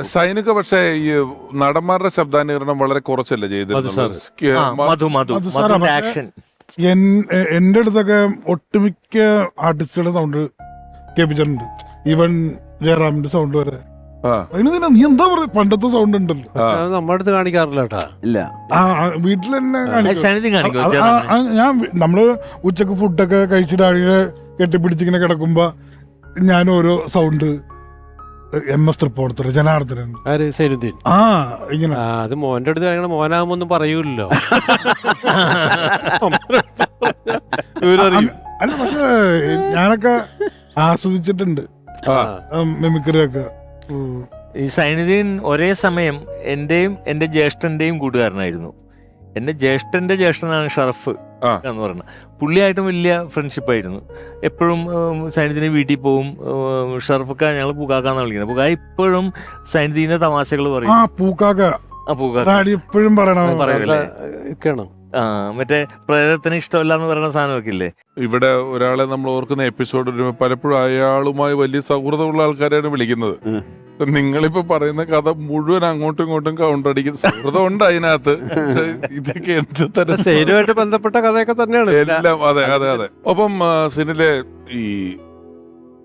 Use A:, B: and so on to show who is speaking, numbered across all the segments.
A: സൈനിക പക്ഷേ ഈ നടന്മാരുടെ ശബ്ദാനുകരണം വളരെ കുറച്ചല്ലേ ചെയ്തിരുന്നത്?
B: ആ, മധു മധു.
C: അത് സാറാ,
B: മധുവിന്റെ
C: പക്ഷേ-
B: ആക്ഷൻ
C: എൻ- എ- എന്റെ അടുത്തൊക്കെ ഒട്ടുമിക്ക ആർട്ടിസ്റ്റുകളുടെ സൗണ്ട് കേൾപ്പിച്ചിട്ടുണ്ട് ഈവൻ ജയറാമിന്റെ സൗണ്ട് വരെ. അതിന് നീ എന്താ പറയാ പണ്ടത്തെ സൗണ്ട് ഉണ്ടല്ലോ.
D: നമ്മുടെ അടുത്ത് കാണിക്കാറില്ല
E: ഇല്ല.
C: ആ വീട്ടിൽ തന്നെ ഞാൻ നമ്മൾ ഉച്ചയ്ക്ക് ഫുഡൊക്കെ കഴിച്ചിട്ട് അഴിയെ കെട്ടിപ്പിടിച്ചിങ്ങനെ കിടക്കുമ്പോ ഞാൻ ഓരോ sound M S Tripunithura Janardhanan.
D: ആര്? സൈനുദ്ദീൻ.
C: ആ ഇങ്ങനെ.
D: ആ അത് മോന്റെ അടുത്ത് കാണിക്കണ മോനാകുമ്പൊന്നും പറയൂലല്ലോ ഇവരറിയും
C: അല്ല പക്ഷേ ഞാനൊക്കെ ആസ്വദിച്ചിട്ടുണ്ട്.
A: ആ.
C: മെമിക്രി ഒക്കെ ഉം.
B: ഈ സൈനുദ്ദീൻ ഒരേ സമയം എന്റെയും എന്റെ ജ്യേഷ്ഠന്റെയും കൂട്ടുകാരനായിരുന്നു. എന്റെ ജ്യേഷ്ഠന്റെ ജ്യേഷ്ഠനാണ് ഷറഫ്. എന്ന് പറയുന്നത്. പുള്ളിയായിട്ടും വലിയ ഫ്രണ്ട്ഷിപ്പായിരുന്നു എപ്പോഴും സൈനിധിന്റെ വീട്ടിൽ പോകും ഷർഫൊക്കെ ഞങ്ങൾ പൂക്കാക്കാന്ന് വിളിക്കുന്നത്. പൂക്കാ ഇപ്പോഴും സൈനിധീന്റെ തമാശകൾ
C: ആ
B: പറയും
C: പൂക്കാക്ക.
B: ആ പൂക്കാക്ക.
C: എപ്പോഴും പറയണ
B: ആ മറ്റേ പ്രേതത്തിന് ഇഷ്ടമല്ല എന്ന് പറയുന്ന സാധനമൊക്കെ ഇല്ലേ?
A: ഇവിടെ ഒരാളെ നമ്മൾ ഓർക്കുന്ന എപ്പിസോഡ് പലപ്പോഴും അയാളുമായി വലിയ സൗഹൃദമുള്ള ആൾക്കാരെയാണ് വിളിക്കുന്നത്. നിങ്ങളിപ്പോ പറയുന്ന കഥ മുഴുവൻ അങ്ങോട്ടും ഇങ്ങോട്ടും കൗണ്ടർ അടിക്കുന്ന സൗഹൃദം ഉണ്ട് അതിനകത്ത്. ഇതൊക്കെ എന്ത് തരം
D: ബന്ധപ്പെട്ട കഥയൊക്കെ തന്നെയാണ്.
A: എല്ലാം അതെ അതെ അതെ. ഒപ്പം സിനിലെ ഈ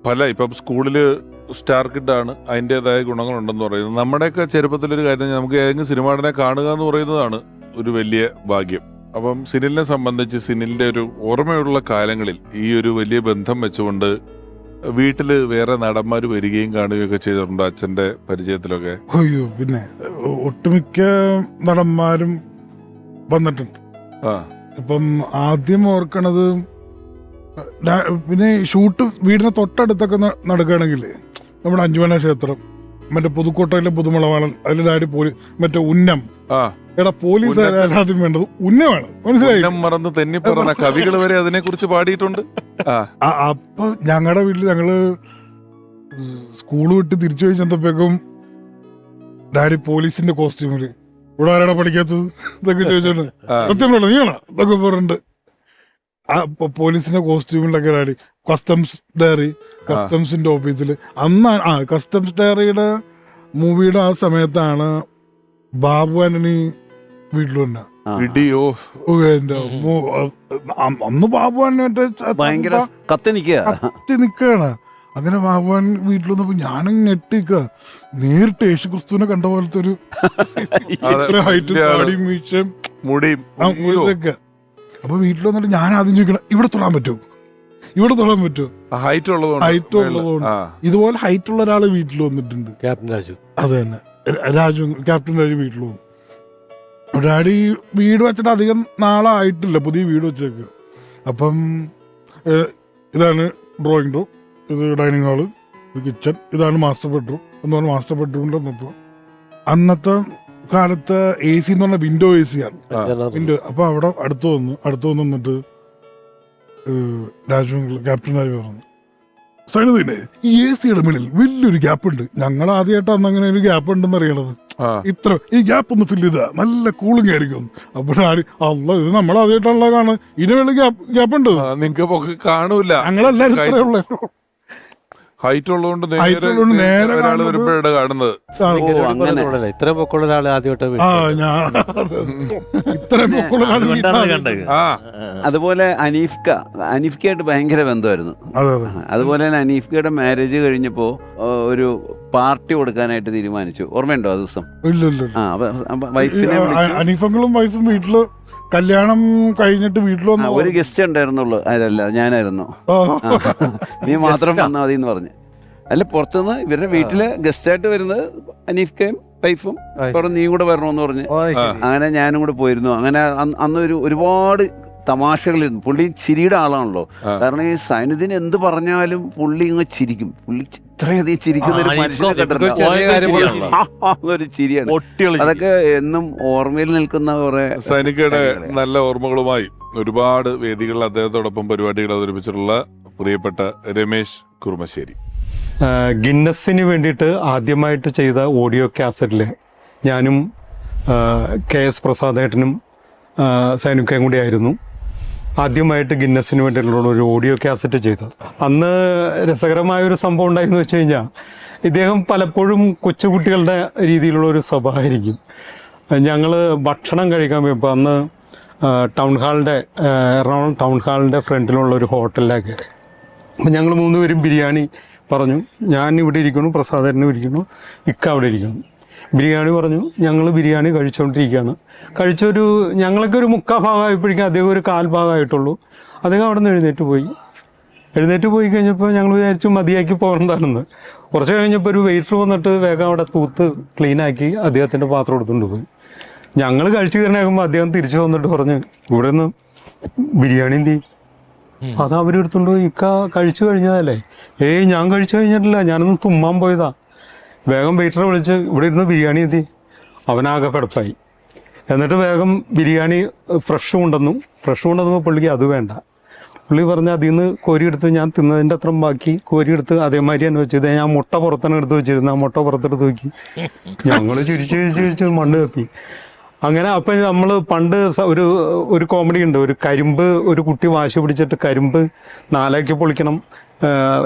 A: പല ഇപ്പം സ്കൂളിൽ സ്റ്റാർ കിഡാണ് അതിന്റെതായ ഗുണങ്ങളുണ്ടെന്ന് പറയുന്നത്. നമ്മുടെയൊക്കെ ചെറുപ്പത്തിലൊരു കാര്യം നമുക്ക് ഏതെങ്കിലും സിനിമാടനെ കാണുക എന്ന് പറയുന്നതാണ് ഒരു വലിയ ഭാഗ്യം. അപ്പം സിനിലിനെ സംബന്ധിച്ച് സിനിലിന്റെ ഒരു ഓർമ്മയുള്ള കാലങ്ങളിൽ ഈ ഒരു വലിയ ബന്ധം വെച്ചുകൊണ്ട് വീട്ടിൽ വേറെ നടന്മാര് വരികയും കാണുകയൊക്കെ ചെയ്തിട്ടുണ്ട് അച്ഛന്റെ പരിചയത്തിലൊക്കെ.
C: അയ്യോ പിന്നെ ഒട്ടുമിക്ക നടന്മാരും വന്നിട്ടുണ്ട്.
A: ആ.
C: ഇപ്പം ആദ്യം ഓർക്കണത് പിന്നെ ഷൂട്ട് വീടിന് തൊട്ടടുത്തൊക്കെ നടക്കുകയാണെങ്കിൽ നമ്മുടെ അഞ്ചുമന ക്ഷേത്രം മറ്റേ പുതുക്കോട്ടയിലെ പുതുമുളവാളൻ അതിലെ ഡാഡി പോലീസ് മറ്റേ ഉന്നം. എടാ പോലീസ്
A: ആരാധ്യം
C: ആദ്യം വേണ്ടത് ഉന്നമാണ് മനസ്സിലായി?
A: മറന്ന് തന്നെ പറഞ്ഞ കവികൾ വരെ അതിനെ കുറിച്ച് പാടിയിട്ടുണ്ട്
C: അപ്പൊ ഞങ്ങളുടെ വീട്ടിൽ ഞങ്ങൾ സ്കൂൾ വിട്ട് തിരിച്ചു പോയി ചെന്നപ്പോഴേക്കും ഡാഡി പോലീസിന്റെ കോസ്റ്റ്യൂമിൽ ഇവിടെ ആരാടാ പഠിക്കാത്തത്? ഇതൊക്കെ ചോദിച്ചോണ്ട്. സത്യം നീ നീയാണോ? ഇതൊക്കെ പറഞ്ഞിട്ട്. ആ പോലീസിന്റെ കോസ്റ്റ്യൂമിലൊക്കെ ഡാഡി കസ്റ്റംസ് ഡയറി കസ്റ്റംസിന്റെ ഓഫീസിൽ അന്നാണ് ആ കസ്റ്റംസ് ഡയറിയുടെ മൂവിയുടെ ആ സമയത്താണ് ബാബു ആന്റണി
E: വീട്ടിലുണ്ട്
A: ഇടിയോ.
C: ഓ, എന്റെ അന്ന് ബാബു ആന്റണി
E: കത്തി
C: നിക്കാണ്. അങ്ങനെ ബാബുവാൻ വീട്ടിൽ വന്നപ്പോ ഞാനും ഞെട്ടിക്ക. നേരിട്ട് യേശു ക്രിസ്തുവിനെ കണ്ട പോലത്തെ ഒരു ഹൈറ്റ്
A: മുടിയും
C: അപ്പൊ വീട്ടിൽ വന്നിട്ട് ഞാൻ ആദ്യം ചോദിക്കണം ഇവിടെ തൊടാൻ പറ്റുമോ? ഇവിടെ തൊടാൻ പറ്റുമോ
A: ഹൈറ്റ് ഉള്ളതുകൊണ്ട്.
C: ഹൈറ്റ് ഉള്ളതുകൊണ്ട്. ഇതുപോലെ ഹൈറ്റ് ഉള്ള ഒരാൾ വീട്ടിൽ വന്നിട്ടുണ്ട്.
D: ക്യാപ്റ്റൻ രാജു.
C: അത് തന്നെ. രാജു ക്യാപ്റ്റൻ രാജു വീട്ടിൽ വന്നു. ഡാഡി വീട് വെച്ചിട്ട് അധികം നാളായിട്ടില്ല. പുതിയ വീട് വെച്ചേക്ക്. അപ്പം ഇതാണ് ഡ്രോയിങ് റൂം ഇത് ഡൈനിങ് ഹാൾ ഇത് കിച്ചൺ ഇതാണ് മാസ്റ്റർ ബെഡ്റൂം എന്ന് പറഞ്ഞ മാസ്റ്റർ ബെഡ്റൂമിൽ വന്നപ്പോൾ അന്നത്തെ കാലത്ത് എ സി എന്ന് പറഞ്ഞ വിൻഡോ എ സി ആണ്. വിൻഡോ അപ്പൊ അവിടെ അടുത്ത് വന്നു. അടുത്ത് വന്ന് നിന്നിട്ട് ഏഹ്, രാജു ക്യാപ്റ്റൻ രാജു പറഞ്ഞു. സൈനതീനെ ഈ എ സിയുടെ മുന്നിൽ വലിയൊരു ഗ്യാപ്പ് ഉണ്ട് ഞങ്ങൾ ആദ്യമായിട്ടാണ് അങ്ങനെ ഒരു ഗ്യാപ്പ് ഉണ്ടെന്ന് അറിയണത് ഇത്ര ഈ ഗ്യാപ്പ് ഒന്ന് ഫില്ല് ചെയ്താ നല്ല കൂളിംഗ് ആയിരിക്കും. അപ്പോഴാണ് അല്ല ഇത് നമ്മൾ ആദ്യമായിട്ടുള്ള കാണുന്നത്. ഇതിന് വേണ്ടി ഗ്യാപ്പ് ഗ്യാപ്പ് ഉണ്ട്
A: നിങ്ങൾക്ക് കാണൂല.
C: ഉള്ളൂ.
A: ഹൈറ്റ് ഉള്ളതുകൊണ്ട്
C: നേരെ
A: ഒരാൾ വരുമ്പോഴാണ് കാണുന്നത്.
E: ഇത്ര അങ്ങനെ.
D: ഇത്രയും പൊക്കമുള്ള ഒരാൾ ആദ്യമായിട്ട്
C: ആ ഞാൻ ഇത്രയും പൊക്കമുള്ള ആൾ
B: അതുകൊണ്ടാണ്
C: വീട്ടിൽ
B: കണ്ടത്.
A: ആ.
E: അതുപോലെ അനീഫ്ക അനീഫ്കയായിട്ട് ഭയങ്കര ബന്ധമായിരുന്നു.
C: അതെ അതെ.
E: അതുപോലെ തന്നെ അനീഫ്കയുടെ മാരേജ് കഴിഞ്ഞപ്പോൾ ഒരു പാർട്ടി കൊടുക്കാനായിട്ട് തീരുമാനിച്ചു. ഓർമ്മയുണ്ടോ ആ ദിവസം?
C: ഇല്ല ഇല്ല ഇല്ല.
E: ആ വൈഫിനെ
C: അനീഫങ്ങളും വൈഫും വീട്ടിൽ കല്യാണം കഴിഞ്ഞിട്ട് വീട്ടിൽ വന്നു
E: ഒരു ഗസ്റ്റ് ഉണ്ടായിരുന്നുള്ളൂ. അതല്ല ഞാനായിരുന്നു. നീ മാത്രം വന്നാൽ മതി എന്ന് പറഞ്ഞു. അല്ല പുറത്തുനിന്ന് ഇവരുടെ വീട്ടിൽ ഗസ്റ്റ് ആയിട്ട് വരുന്നത് അനീഫ്കയും വൈഫും. അവിടെ നീയും കൂടെ വരണമെന്ന് പറഞ്ഞു. അങ്ങനെ ഞാനും കൂടെ പോയിരുന്നു. അങ്ങനെ അന്ന് ഒരു ഒരുപാട് തമാശകളിരുന്നു പുള്ളി ചിരിയുടെ ആളാണല്ലോ. കാരണം ഈ സൈനുദ്ദീൻ എന്ത് പറഞ്ഞാലും പുള്ളി ഇങ്ങ് ചിരിക്കും. പുള്ളി ഇത്രയധികം ചിരിക്കുന്ന ഒരു മനുഷ്യനെ ഒരു ചിരിയാണ്.
B: ഒട്ടികൾ
E: അതൊക്കെ എന്നും ഓർമ്മയിൽ നിൽക്കുന്ന കുറെ
A: സൈനികയുടെ നല്ല ഓർമ്മകളുമായി ഒരുപാട് വേദികളിൽ അദ്ദേഹത്തോടൊപ്പം പരിപാടികൾ അവതരിപ്പിച്ചിട്ടുള്ള പ്രിയപ്പെട്ട രമേശ് കുറുമശ്ശേരി.
F: ഗിന്നസിന് വേണ്ടിയിട്ട് ആദ്യമായിട്ട് ചെയ്ത ഓഡിയോ കാസറ്റിൽ ഞാനും കെ എസ് പ്രസാദേട്ടനും സൈനുക്കയും കൂടി ആയിരുന്നു ആദ്യമായിട്ട് ഗിന്നസിന് വേണ്ടിയിട്ടുള്ള ഒരു ഓഡിയോ കാസറ്റ് ചെയ്തത് അന്ന് രസകരമായ ഒരു സംഭവം ഉണ്ടായെന്ന് വെച്ച് കഴിഞ്ഞാൽ ഇദ്ദേഹം പലപ്പോഴും കൊച്ചുകുട്ടികളുടെ രീതിയിലുള്ള ഒരു സ്വഭാവമായിരിക്കും. ഞങ്ങൾ ഭക്ഷണം കഴിക്കാൻ പോയപ്പോൾ അന്ന് ടൗൺ ഹാളിന്റെ എറണാകുളം ടൗൺ ഹാളിന്റെ ഫ്രണ്ടിലുള്ള ഒരു ഹോട്ടലിലാണ് കയറി അപ്പം ഞങ്ങൾ മൂന്ന് പേരും ബിരിയാണി പറഞ്ഞു. ഞാൻ ഇവിടെ ഇരിക്കുന്നു പ്രസാദരനും ഇരിക്കുന്നു ഇക്ക അവിടെ ഇരിക്കുന്നു. ബിരിയാണി പറഞ്ഞു. ഞങ്ങൾ ബിരിയാണി കഴിച്ചുകൊണ്ടിരിക്കുകയാണ് കഴിച്ചൊരു ഞങ്ങളൊക്കെ ഒരു മുക്കാൽ ഭാഗമായപ്പോഴേക്കും അദ്ദേഹം ഒരു കാൽ ഭാഗമായിട്ടുള്ളൂ. അദ്ദേഹം അവിടെ നിന്ന് എഴുന്നേറ്റ് പോയി. എഴുന്നേറ്റ് പോയി കഴിഞ്ഞപ്പോൾ ഞങ്ങൾ വിചാരിച്ചു മതിയാക്കി പോകേണ്ടതാണെന്ന് കുറച്ച് കഴിഞ്ഞപ്പോൾ ഒരു വെയിറ്റർ വന്നിട്ട് വേഗം അവിടെ തൂത്ത് ക്ലീനാക്കി അദ്ദേഹത്തിന്റെ പാത്രം എടുത്തുകൊണ്ട് പോയി. ഞങ്ങൾ കഴിച്ചു തരണേക്കുമ്പോൾ അദ്ദേഹം തിരിച്ചു വന്നിട്ട് പറഞ്ഞു ഇവിടെ നിന്ന് ബിരിയാണി എന്തി അത് അവരെടുത്തുകൊണ്ട് പോയി. ഇക്ക കഴിച്ചു കഴിഞ്ഞതല്ലേ? ഏയ് ഞാൻ കഴിച്ചു കഴിഞ്ഞിട്ടില്ല. ഞാനൊന്ന് തുമ്മാൻ പോയതാ. വേഗം വെയിറ്ററെ വിളിച്ച് ഇവിടെ ഇരുന്ന് ബിരിയാണി എത്തി അവനാകെ കിടപ്പായി എന്നിട്ട് വേഗം ബിരിയാണി ഫ്രഷ് കൊണ്ടുവന്നു. ഫ്രഷ് കൊണ്ടുവന്നപ്പോൾ പുള്ളിക്ക് അത് വേണ്ട. പുള്ളി പറഞ്ഞ അതിൽ നിന്ന് കോരിയെടുത്ത് ഞാൻ തിന്നതിന്റെ അത്രയും ബാക്കി. കോരിയെടുത്ത് അതേമാതിരി തന്നെ വെച്ചത് ഞാൻ മുട്ട പുറത്തന്നെ എടുത്ത് വെച്ചിരുന്നു ആ മുട്ട പുറത്തെടുത്ത് നോക്കി. ഞങ്ങൾ ചിരിച്ച് ചിരിച്ച് ചിരിച്ച് മണ്ണ് കപ്പി അങ്ങനെ അപ്പം നമ്മൾ പണ്ട് ഒരു ഒരു കോമഡി ഉണ്ട്. ഒരു കരിമ്പ് ഒരു കുട്ടി വാശി പിടിച്ചിട്ട് കരിമ്പ് നാലാക്കി പൊളിക്കണം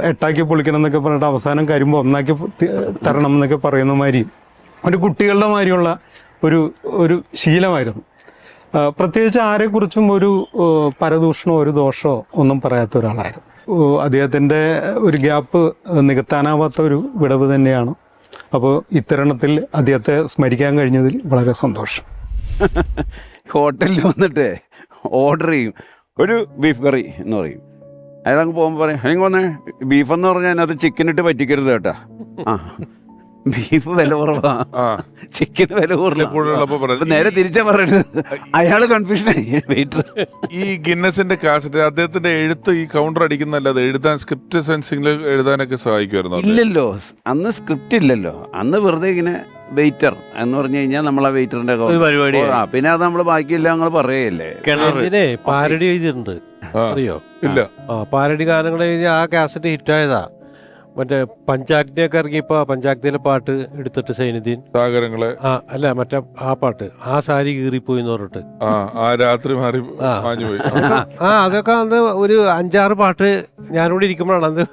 F: എട്ടാക്കി പൊളിക്കണം എന്നൊക്കെ പറഞ്ഞിട്ട് അവസാനം കരിമ്പ് ഒന്നാക്കി തരണം എന്നൊക്കെ പറയുന്ന മാതിരി. ഒരു കുട്ടികളുടെ മാതിരിയുള്ള ഒരു ഒരു ശീലമായിരുന്നു. പ്രത്യേകിച്ച് ആരെക്കുറിച്ചും ഒരു പരദൂഷണോ ഒരു ദോഷമോ ഒന്നും പറയാത്ത ഒരാളായിരുന്നു. അദ്ദേഹത്തിന്റെ ഒരു ഗ്യാപ്പ് നികത്താനാവാത്ത ഒരു വിടവ് തന്നെയാണ്. അപ്പോൾ ഇത്തരണത്തിൽ അദ്ദേഹത്തെ സ്മരിക്കാൻ കഴിഞ്ഞതിൽ വളരെ സന്തോഷം.
E: ഹോട്ടലിൽ വന്നിട്ട് ഓർഡർ ചെയ്യും. ഒരു ബീഫ് കറി എന്ന് പറയും. അയാളങ്ങ് പോകുമ്പോൾ പറയും എനിക്ക് വന്നേ ബീഫ് എന്ന് പറഞ്ഞാൽ അതിനകത്ത് ചിക്കൻ ഇട്ട് പറ്റിക്കരുത് കേട്ടോ. ആ. ബീഫ് വില കുറവാ. ചിക്കൻ വില
A: പറയുന്നത്.
E: നേരെ തിരിച്ചാ പറയുന്നത് അയാൾ കൺഫ്യൂഷനായി വെയിറ്റർ
A: ഈ ഗിന്നസിന്റെ കാസറ്റ് അദ്ദേഹത്തിന്റെ എഴുത്ത് ഈ കൗണ്ടർ അടിക്കുന്നല്ലാതെ എഴുതാൻ സ്ക്രിപ്റ്റ് സെൻസിംഗിൽ എഴുതാനൊക്കെ സഹായിക്കുമായിരുന്നു
E: ഇല്ലല്ലോ. അന്ന് സ്ക്രിപ്റ്റ് ഇല്ലല്ലോ. അന്ന് വെറുതെ ഇങ്ങനെ വെയിറ്റർ എന്ന് പറഞ്ഞു കഴിഞ്ഞാൽ നമ്മൾ ആ വെയിറ്ററിന്റെ
B: പരിപാടി
E: ആ പിന്നെ അത് നമ്മൾ ബാക്കിയെല്ലാം നമ്മൾ പറയല്ലേ
D: പാരഡി എഴുതിയിട്ടുണ്ട്. അറിയോ?
A: ഇല്ല.
D: ആ പാരഡി ഗാനങ്ങൾ എഴുതി ആ കാസറ്റ് ഹിറ്റ് ഹിറ്റായതാ മറ്റേ പഞ്ചാഗ്നിയൊക്കെ ഇറങ്ങിയപ്പോ ആ പഞ്ചാഗ്നിയിലെ പാട്ട് എടുത്തിട്ട് സൈനുദ്ദീൻ.
A: സാഗരങ്ങളെ.
D: ആ അല്ല മറ്റേ ആ പാട്ട് ആ സാരി കീറിപ്പോയി എന്ന് പറഞ്ഞിട്ട്.
A: ആ ആ രാത്രി മാറി പോയി
D: ആ അതൊക്കെ അന്ന് ഒരു അഞ്ചാറ് പാട്ട് ഞാനിവിടെ ഇരിക്കുമ്പോഴാണ് അന്ന്